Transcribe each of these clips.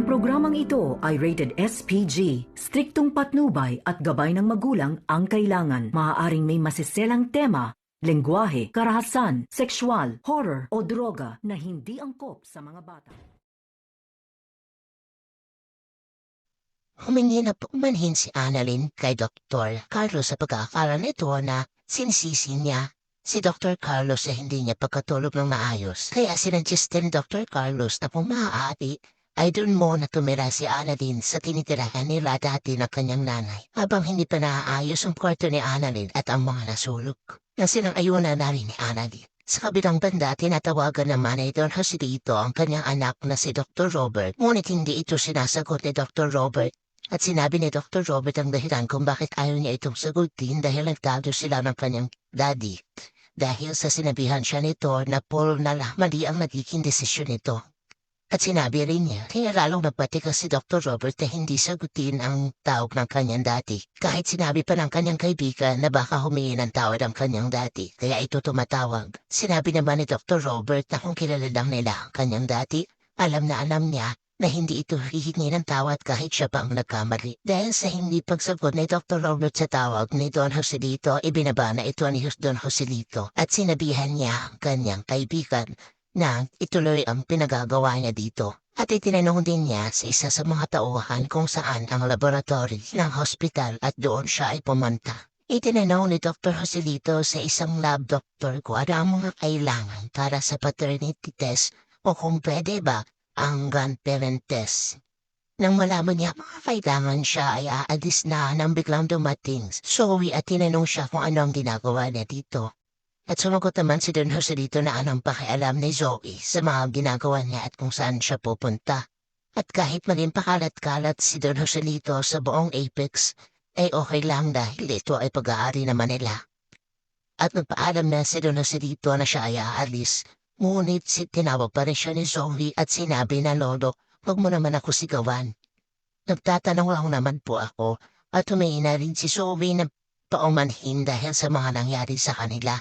Ang programang ito ay rated SPG. Striktong patnubay at gabay ng magulang ang kailangan. Maaaring may masiselang tema, lengguwahe, karahasan, sexual, horror o droga na hindi angkop sa mga bata. Humingi na pumanhin si Annalyn kay Dr. Carlos sa pagkakala nito na sinisisi niya si Dr. Carlos sa hindi niya pagkatulog ng maayos. Kaya sinadjust ni Dr. Carlos na kung maaari ay doon mo na tumira si Annalyn sa tinitirahan nila dati ng kanyang nanay habang hindi pa naaayos ang kwarto ni Annalyn at ang mga nasulog. Nang sinang-ayunan na rin ni Annalyn. Sa kabilang banda, tinatawagan naman ni Don Joselito ang kanyang anak na si Dr. Robert. Ngunit hindi ito sinasagot ni Dr. Robert at sinabi ni Dr. Robert ang dahilan kung bakit ayaw niya itong sagutin dahil nagtalo sila ng kanyang daddy. Dahil sa sinabihan siya nito na Paul na mali ang nagiging desisyon nito. At sinabi rin niya, kaya lalong nagpatika si Dr. Robert na hindi sagutin ang tawag ng kanyang dati. Kahit sinabi pa ng kanyang kaibigan na baka humingi ng tawad ang kanyang dati, kaya ito tumatawag. Sinabi naman ni Dr. Robert na kung kilala lang nila ang kanyang dati, alam na alam niya na hindi ito hihingi ng tawad kahit siya pa ang nagkamali. Dahil sa hindi pagsagot ni Dr. Robert sa tawag ni Don Joselito, ibinaba na ito ni Don Joselito at sinabihan niya ang kanyang kaibigan na ituloy ang pinagagawa niya dito. At itinanong din niya sa isa sa mga tauhan kung saan ang laboratory ng hospital at doon siya ay pumunta. Itinanong ni Dr. Joselito sa isang lab doctor kung ano ang mga kailangan para sa paternity test o kung pwede ba ang grandparent test. Nang malaman niya mga kailangan siya ay aalis na nang biglang dumating. Zoe at tinanong siya kung ano ang ginagawa niya dito. At sumagot naman si Don Joselito na anong pakialam ni Zoe sa mga ginagawa niya at kung saan siya pupunta. At kahit maging pakalat-kalat si Don Joselito sa buong Apex, ay okay lang dahil ito ay pag-aari naman nila. At nagpaalam na si Don Joselito na siya ay aalis, ngunit si tinawag pa rin siya ni Zoe at sinabi na Lolo, huwag mo naman ako sigawan. Nagtatanong lang naman po ako at humingi rin si Zoe na paumanhin dahil sa mga nangyari sa kanila.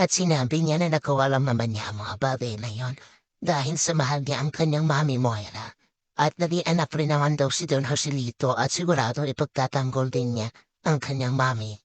At sinabi niya na nakawalam naman niya ang mga bagay na yon dahil sa mahal niya ang kanyang mami Moira. At naging anak rin naman daw si Don Joselito at sigurado ipagtatanggol din niya ang kanyang mami.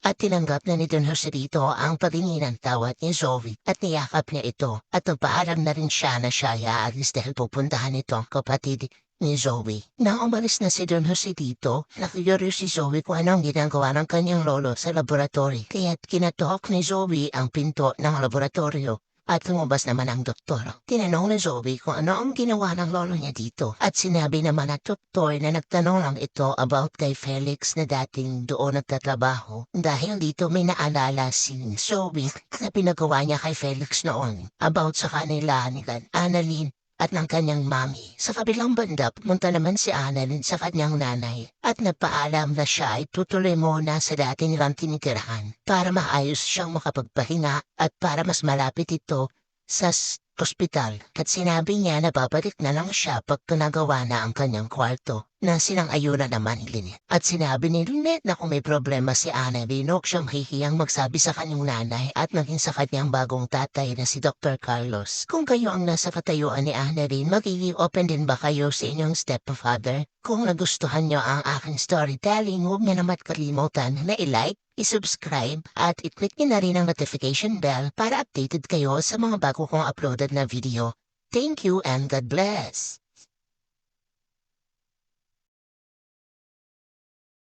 At tinanggap na ni Don Joselito ang paghingi ng tawad ni Zoe at niyakap niya ito at nagpaalam na rin siya na siya ay aalis dahil pupuntahan ito ang kapatid ni Zoe. Nang umalis na si Don Joselito, nakiyurious si Zoe kung anong ginagawa ng kanyang lolo sa laboratory. Kaya't kinatok ni Zoe ang pinto ng laboratorio at lumabas naman ang doktor. Tinanong ni Zoe kung ano ang ginawa ng lolo niya dito. At sinabi naman ng doktor na nagtanong lang ito about kay Felix na dating doon nagtatrabaho. Dahil dito may naalala si Zoe na pinagawa niya kay Felix noon about sa kanila ni Annalyn at ng kanyang mami. Sa kabilang banda, pumunta naman si Annalyn sa kanyang nanay at nagpaalam na siya ay tutuloy muna sa dati nilang tinitirahan para maayos siyang makapagpahinga at para mas malapit ito sa ospital. At sinabi niya na babalik na lang siya pag nagawa na ang kanyang kwarto na silang ayuna naman ni Lynette. At sinabi ni Lynette na kung may problema si huwag siyang hihiyang magsabi sa kanyang nanay at maging sa kanyang bagong tatay na si Dr. Carlos. Kung kayo ang nasa katayuan ni Annalyn, magiging open din ba kayo sa inyong stepfather? Kung nagustuhan niyo ang aking storytelling, huwag niyo naman kalimutan na i-like, i-subscribe at i-click niyo na rin ang notification bell para updated kayo sa mga bago kong uploaded na video. Thank you and God bless!